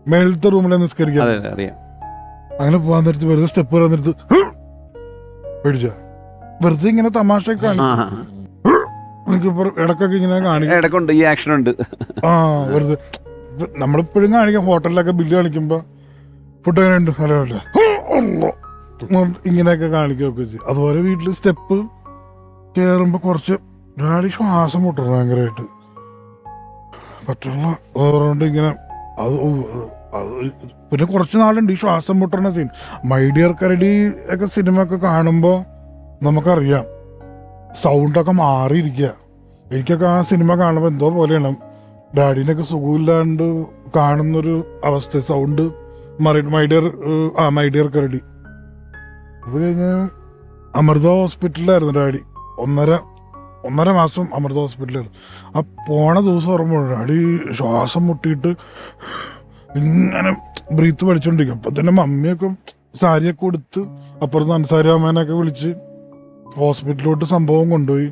C: മേളത്തെ റൂമിലെ നിസ്കരിക്കാൻ അങ്ങനെ പോകാൻ നേരത്ത് വെറുതെ സ്റ്റെപ്പ് വരാൻ നേരത്ത് പേടിച്ച. വെറുതെ ഇങ്ങനെ തമാശ ഇടക്കൊക്കെ ഇങ്ങനെ കാണിക്കും
E: ഈ ആക്ഷൻ ഉണ്ട്
C: ആ വെറുതെ നമ്മളിപ്പോഴും കാണിക്കാം ഹോട്ടലിലൊക്കെ ബില്ല് കാണിക്കുമ്പോ ഫുഡ് അങ്ങനെ ഉണ്ട് ഹലോ. അല്ലേ ഇങ്ങനെയൊക്കെ കാണിക്കുകയൊക്കെ ചെയ്യും. അതുപോലെ വീട്ടിൽ സ്റ്റെപ്പ് കയറുമ്പോൾ കുറച്ച് ഒരാളി ശ്വാസം മുട്ടണം ഭയങ്കരമായിട്ട് പറ്റുള്ള അതുകൊണ്ട് ഇങ്ങനെ അത് പിന്നെ കുറച്ച് നാളുണ്ട് ഈ ശ്വാസം മുട്ടണ സീൻ മൈഡിയർ കരടി ഒക്കെ സിനിമ ഒക്കെ കാണുമ്പോൾ നമുക്കറിയാം സൗണ്ടൊക്കെ മാറിയിരിക്കുക എനിക്കൊക്കെ ആ സിനിമ കാണുമ്പോൾ എന്തോ പോലെയാണ്. ഡാഡിനൊക്കെ സുഖമില്ലാണ്ട് കാണുന്നൊരു അവസ്ഥ സൗണ്ട് മൈഡിയർ ആ മൈഡിയർ കരടി. അത് കഴിഞ്ഞ് അമൃത ഹോസ്പിറ്റലിലായിരുന്നു ഡാഡി. ഒന്നര ഒന്നര മാസം അമൃത ഹോസ്പിറ്റലിൽ ആ പോണ ദിവസം ഓർമ്മ ഡാഡി ശ്വാസം മുട്ടിയിട്ട് ഇങ്ങനെ ബ്രീത്ത് പഠിച്ചോണ്ടിരിക്കും. അപ്പം തന്നെ മമ്മിയൊക്കെ സാരിയൊക്കെ കൊടുത്ത് അപ്പുറത്ത് അൻസാരി അമ്മേനൊക്കെ വിളിച്ച് ഹോസ്പിറ്റലിലോട്ട് സംഭവം കൊണ്ടുപോയി.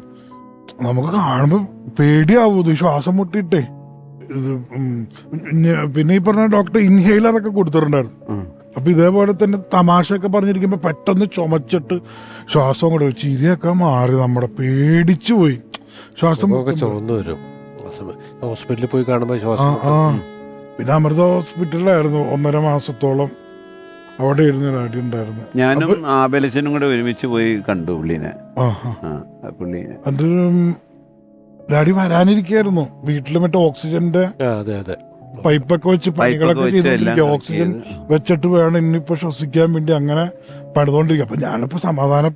C: നമുക്ക് കാണുമ്പോൾ പേടിയാവൂ ശ്വാസം മുട്ടിയിട്ടേ. ഇത് പിന്നെ ഈ പറഞ്ഞ ഡോക്ടർ ഇൻഹെയിലറൊക്കെ കൊടുത്തിട്ടുണ്ടായിരുന്നു.
E: ഉം.
C: അപ്പൊ ഇതേപോലെ തന്നെ തമാശയൊക്കെ പറഞ്ഞിരിക്കുമ്പോൾ പെട്ടെന്ന് ചുമച്ചിട്ട് ശ്വാസം കൂടെ. ചിരിയൊക്കെ മാറി നമ്മുടെ പേടിച്ചു പോയി. ശ്വാസം
D: വരും. ഹോസ്പിറ്റലിൽ പോയി കാണുമ്പോൾ ശ്വാസം
C: ആ പിന്നെ അമൃത ഹോസ്പിറ്റലിലായിരുന്നു ഒന്നര മാസത്തോളം അവിടെ ഇരുന്ന് ഡാഡി ഉണ്ടായിരുന്നു
E: ഞാനും ആബലച്ചനും കൂടെ ഒരുമിച്ച് പോയി കണ്ടു പുള്ളീനെ. പുള്ളീനെ.
C: അത് ഡാഡി വരാനിരിക്കായിരുന്നു. വീട്ടിൽ മറ്റേ ഓക്സിജന്റെ
D: അതെ അതെ.
C: പൈപ്പൊക്കെ വെച്ച് പണികളൊക്കെ ചെയ്തിട്ട് ഓക്സിജൻ. വെച്ചിട്ട് വേണം ഇനിയിപ്പോ ശ്വസിക്കാൻ വേണ്ടി അങ്ങനെ പണിതുകൊണ്ടിരിക്കുക അപ്പൊ ഞാനിപ്പോ സമാധാനം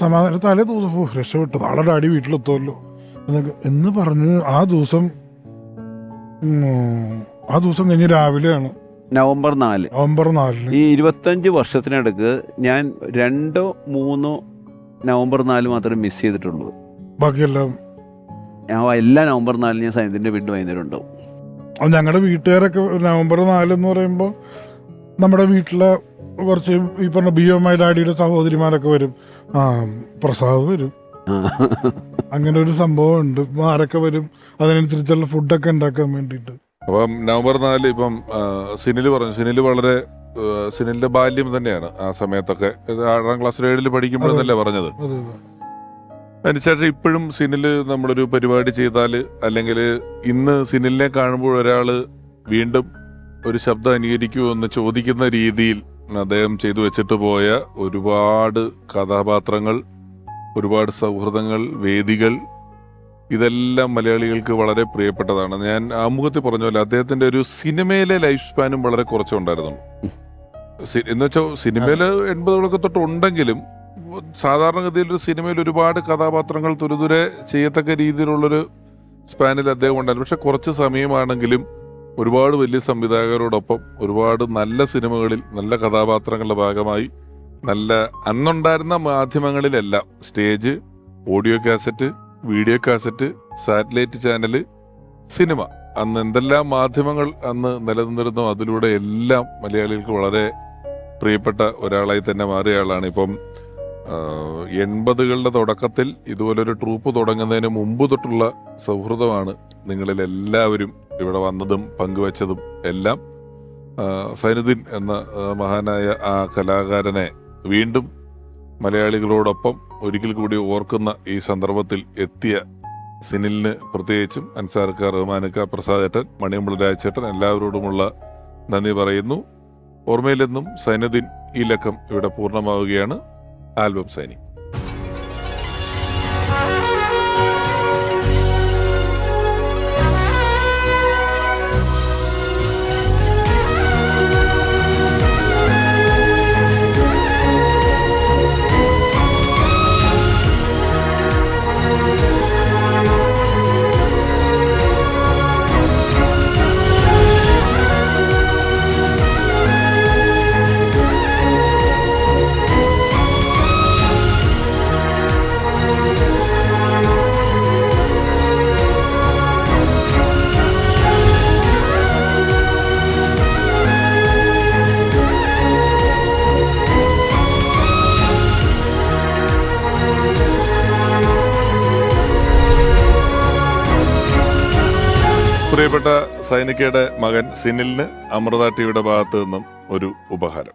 C: സമാധാന തലേ ദിവസം രക്ഷപ്പെട്ടു. നാളെ ഡാഡി വീട്ടിലെത്തുമല്ലോ. എന്നൊക്കെ എന്ന് പറഞ്ഞ് ആ ദിവസം ആ ദിവസം കഴിഞ്ഞ് രാവിലെയാണ്.
E: നവംബർ നാല്.
C: നവംബർ നാലിന്.
E: ഈ ഇരുപത്തഞ്ച് വർഷത്തിനടുക്ക് ഞാൻ രണ്ടോ മൂന്നോ നവംബർ നാല് മാത്രമേ മിസ് ചെയ്തിട്ടുള്ളൂ.
C: ബാക്കിയെല്ലാം?
E: ഞാൻ എല്ലാ നവംബർ നാലിന് ഞാൻ സൈന്യത്തിന്റെ വീട്ടിൽ വൈകുന്നേരം ഉണ്ടാവും.
C: ഞങ്ങളുടെ വീട്ടുകാരൊക്കെ നവംബർ നാലെന്ന് എന്ന് പറയുമ്പോൾ നമ്മുടെ വീട്ടിലെ കുറച്ച് ഈ പറഞ്ഞ ബി എം ഐ ഡാഡിയുടെ സഹോദരിമാരൊക്കെ വരും. ആ പ്രസാദ് വരും. അങ്ങനെ ഒരു സംഭവം ഉണ്ട് ആരൊക്കെ വരും. അതിനനുസരിച്ചുള്ള ഫുഡൊക്കെ ഉണ്ടാക്കാൻ വേണ്ടിയിട്ട്.
A: അപ്പം നവംബർ നാല് ഇപ്പം സിനിൽ പറഞ്ഞു. സിനിൽ വളരെ സിനിലിന്റെ ബാല്യം തന്നെയാണ് ആ സമയത്തൊക്കെ. ആറാം ക്ലാസ് ഏഴിൽ പഠിക്കുമ്പോഴെന്നല്ലേ പറഞ്ഞത്? അതിനുശേഷം ഇപ്പോഴും സിനിൽ നമ്മളൊരു പരിപാടി ചെയ്താൽ അല്ലെങ്കിൽ ഇന്ന് സിനിലിനെ കാണുമ്പോൾ ഒരാൾ വീണ്ടും ഒരു ശബ്ദം അനുകരിക്കുമോ എന്ന് ചോദിക്കുന്ന രീതിയിൽ അദ്ദേഹം ചെയ്തു വെച്ചിട്ട് പോയ ഒരുപാട് കഥാപാത്രങ്ങൾ ഒരുപാട് സൗഹൃദങ്ങൾ വേദികൾ ഇതെല്ലാം മലയാളികൾക്ക് വളരെ പ്രിയപ്പെട്ടതാണ്. ഞാൻ ആമുഖത്തിൽ പറഞ്ഞ പോലെ അദ്ദേഹത്തിന്റെ ഒരു സിനിമയിലെ ലൈഫ് സ്പാനും വളരെ കുറച്ചുണ്ടായിരുന്നു. എന്ന് വെച്ചാൽ സിനിമയിൽ എൺപതുകളൊക്കെ തൊട്ട് ഉണ്ടെങ്കിലും സാധാരണഗതിയിൽ ഒരു സിനിമയിൽ ഒരുപാട് കഥാപാത്രങ്ങൾ തുരുതുരെ ചെയ്യത്തക്ക രീതിയിലുള്ളൊരു സ്പാനിൽ അദ്ദേഹം ഉണ്ടായിരുന്നു. പക്ഷെ കുറച്ച് സമയമാണെങ്കിലും ഒരുപാട് വലിയ സംവിധായകരോടൊപ്പം ഒരുപാട് നല്ല സിനിമകളിൽ നല്ല കഥാപാത്രങ്ങളുടെ ഭാഗമായി നല്ല അന്നുണ്ടായിരുന്ന മാധ്യമങ്ങളിലെല്ലാം stage audio cassette video cassette satellite channel cinema. അന്ന് എന്തെല്ലാം മാധ്യമങ്ങൾ അന്ന് നിലനിന്നിരുന്നോ അതിലൂടെ എല്ലാം മലയാളികൾക്ക് വളരെ പ്രിയപ്പെട്ട ഒരാളായി തന്നെ മാറിയ ആളാണ്. ഇപ്പം എൺപതുകളുടെ തുടക്കത്തിൽ ഇതുപോലൊരു ട്രൂപ്പ് തുടങ്ങുന്നതിന് മുമ്പ് തൊട്ടുള്ള സൗഹൃദമാണ് നിങ്ങളിൽ എല്ലാവരും ഇവിടെ വന്നതും പങ്കുവച്ചതും എല്ലാം. സൈനുദ്ദീൻ എന്ന മഹാനായ ആ കലാകാരനെ വീണ്ടും മലയാളികളോടൊപ്പം ഒരിക്കൽ കൂടി ഓർക്കുന്ന ഈ സന്ദർഭത്തിൽ എത്തിയ സിനിലിന് പ്രത്യേകിച്ചും അൻസാർക്ക റഹ്മാനക്ക പ്രസാദേട്ടൻ മണിയമ്പള രാജേട്ടൻ എല്ലാവരോടുമുള്ള നന്ദി പറയുന്നു. ഓർമ്മയിലെന്നും സൈനുദ്ദീൻ ഈ ലക്കം ഇവിടെ പൂർണമാവുകയാണ്. ആൽബം സൈനി പ്രിയപ്പെട്ട സൈനികയുടെ മകൻ സിനിലിന് അമൃത ടിവിയുടെ ഭാഗത്ത് നിന്നും ഒരു ഉപഹാരം.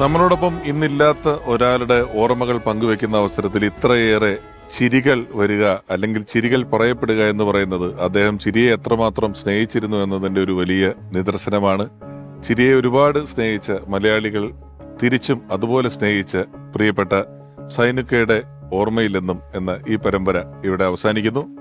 A: നമ്മളോടൊപ്പം ഇന്നില്ലാത്ത ഒരാളുടെ ഓർമ്മകൾ പങ്കുവെക്കുന്ന അവസരത്തിൽ ഇത്രയേറെ ചിരികൾ വരിക അല്ലെങ്കിൽ ചിരികൾ പറയപ്പെടുക എന്ന് പറയുന്നത് അദ്ദേഹം ചിരിയെ എത്രമാത്രം സ്നേഹിച്ചിരുന്നു എന്നതിന്റെ ഒരു വലിയ നിദർശനമാണ്. ചിരിയെ ഒരുപാട് സ്നേഹിച്ച മലയാളികൾ തിരിച്ചും അതുപോലെ സ്നേഹിച്ച പ്രിയപ്പെട്ട സൈനുക്കയുടെ ഓർമ്മയില്ലെന്നും എന്ന ഈ പരമ്പര ഇവിടെ അവസാനിക്കുന്നു.